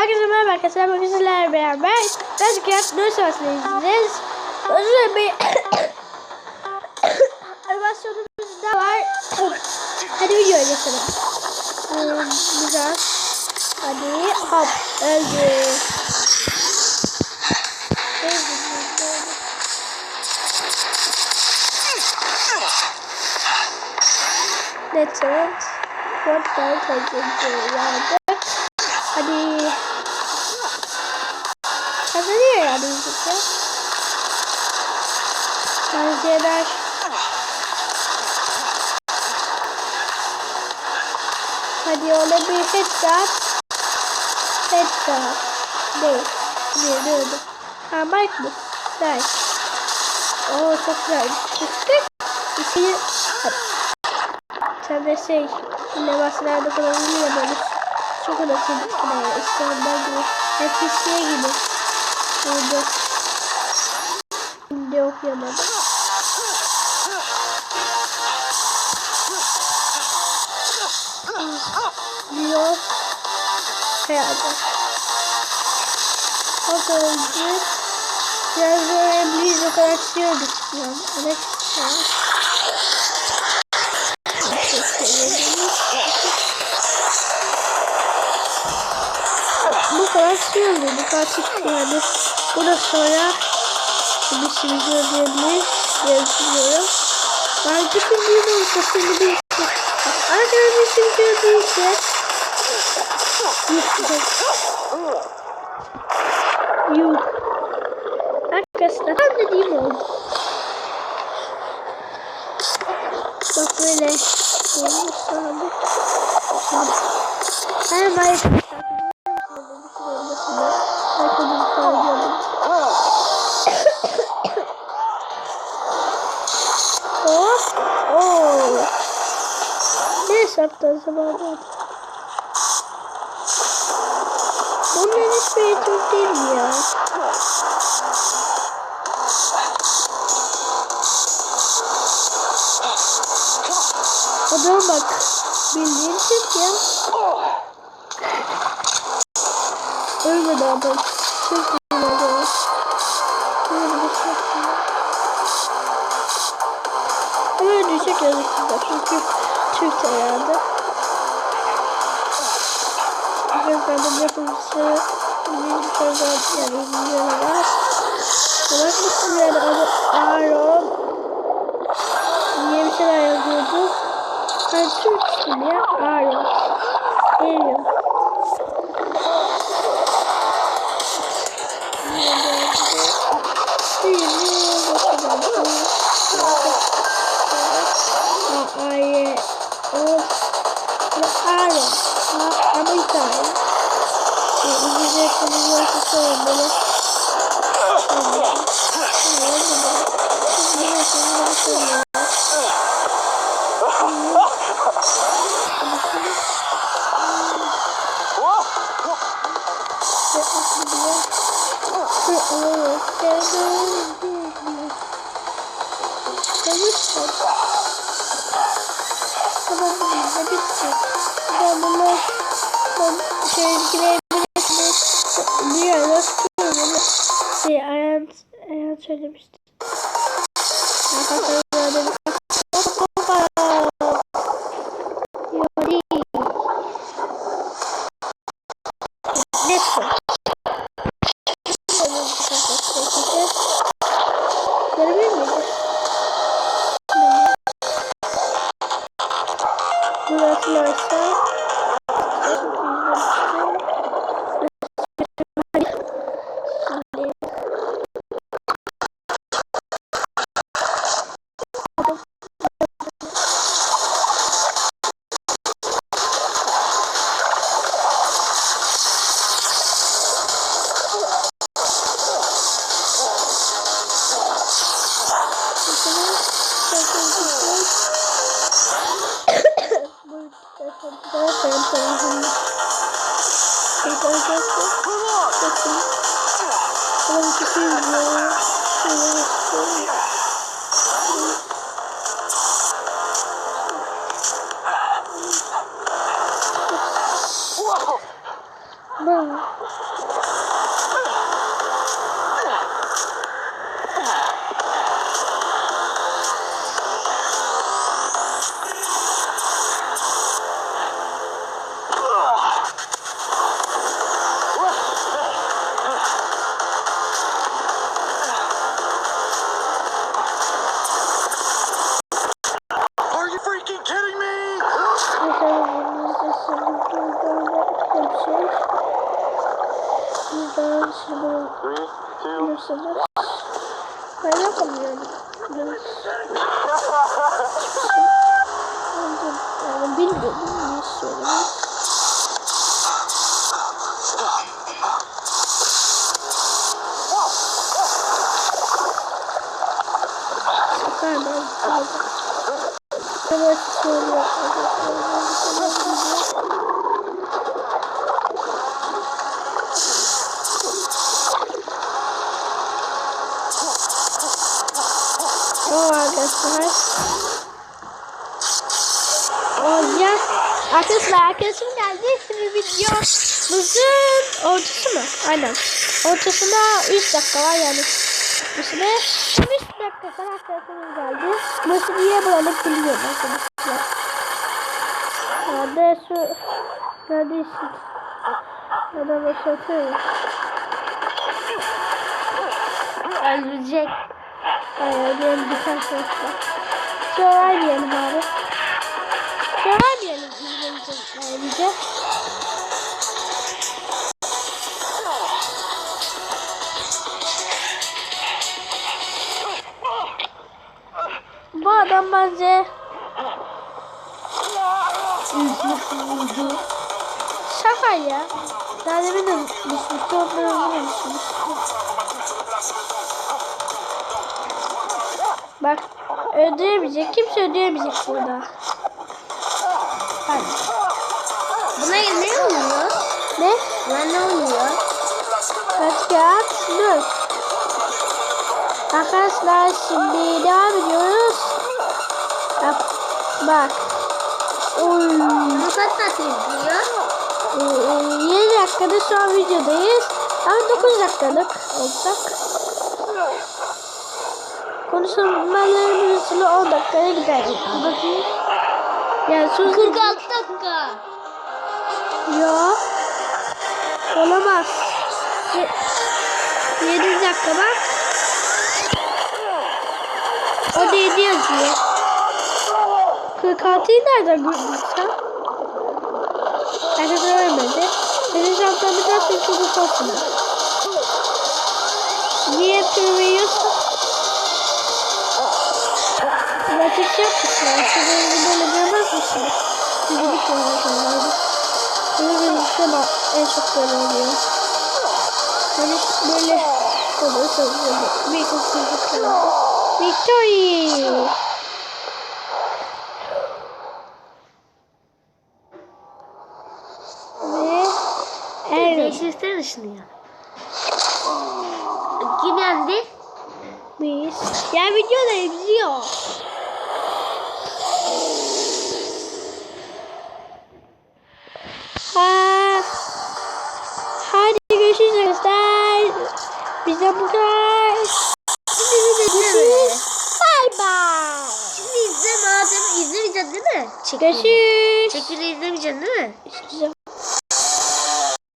Herkese merhaba arkadaşlar. Bugün sizlerle beraber Rajkart Nur Savaşı'nı izleyeceğiz. Özür bir animasyonumuz da var. Hadi videoya geçelim. Hmm, güzel. Hadi hop öldü. Let's it. What does I do? Hadi. Kazanıyor yani bizimki. Benzeler. Hadi ona bir headshot. Headshot. Değil. Bir durdu. Ha Mike bu. Nice. Oo çok güzel. Çıktık. İçini... Sen de şey... Bahselerde kullanılıyor böyle. Çok önemli. İstanbul gibi. Nefisiye gibi. Burada. Şimdi okuyamadım. Diyor. Herhalde. O önce biraz öğrenebiliriz o kadar çiziyorduk. Yani, evet. Bu kadar çıktı yani. Bundan sonra bir şey görebilir diye düşünüyorum. Ben bütün bir sesini bir Arkadaşlar bir şey gördüyse Yuh. Arkadaşlar tam dediğim oldu. Bak böyle. Olmuş abi. Hemen Hesaptı acaba? Bunun hiçbiri çok değil mi ya? Adama bak. Bildiğin Türk ya. Ölmedi adam. Çok. Ama öldürecek yazıklar. Çünkü Türk herhalde. Efendim yapımcısı bir program yani videoları var. Bak mısın yani adı Aaron diye bir şeyler yazıyordu. Ben Türk ismi ya Aaron. Aaron. Konuşuyorsa sorun böyle. Tamam, bitti. Ben bunu ben şey girebilirsiniz. söylemiştim. Burası varsa Çok acayip. Bakın. Ulan tutayım ya. Şöyle tutayım. Bravo. Ben yapamıyorum. Yani bilmiyorum ne söyleyeyim. Süper ben kaldım. Evet, soru yapmadım. Arkadaşlar. Olacak. Arkadaşlar arkadaşım geldi. Şimdi videomuzun ortası mı? Aynen. Ortasında 3 dakika var yani. Üstüne 3 dakika sonra arkadaşımız geldi. Nasıl diye bulanık biliyorum arkadaşlar. Nerede şu... Neredesin? Nerede başlatıyorum. Öldürecek. Hayır benim bir tane var. Şöyle diyelim abi. Şöyle diyelim izleyeceğiz ayrıca. Bu adam bence Şaka ya. Daha demin de düşmüştü. Onları vurmuştum. Bak öldüremeyecek. Kimse öldüremeyecek burada. Hadi. Buna ne oluyor? Ne? Buna ne oluyor? Kağıt? Dur. Arkadaşlar şimdi devam ediyoruz. Bak. Bak. Oy. Bu kaç saat izliyor? Ee, 7 dakikada şu an videodayız. Ama 9 dakikalık olacak. Konuşmalarımız için 10 dakikaya gider. Bakayım. Yani söz 46 dakika. Yok. Olamaz. Ye 7 dakika bak. O da 7 yazıyor. 46'yı nereden gördün sen? Herkes ölmedi. Senin şampiyon bir daha senin çocuk olsun. Matik yapmışlar. Sizin böyle görmez misiniz? Kere görmez Bunu birlikte bak en çok böyle oluyor. Hani böyle olursa böyle bir kız çocuklar. Victory! Ve evet. Değiştirsene şunu ya. Kim yendi? Biz. Ya video da izliyor. Görüşürüz arkadaşlar. Bize bu kadar. Görüşürüz. Bye bye. Şimdi izle madem izlemeyeceksin değil mi? Çekil. Görüşürüz. Çekil izlemeyeceksin değil mi? İzleyeceğim.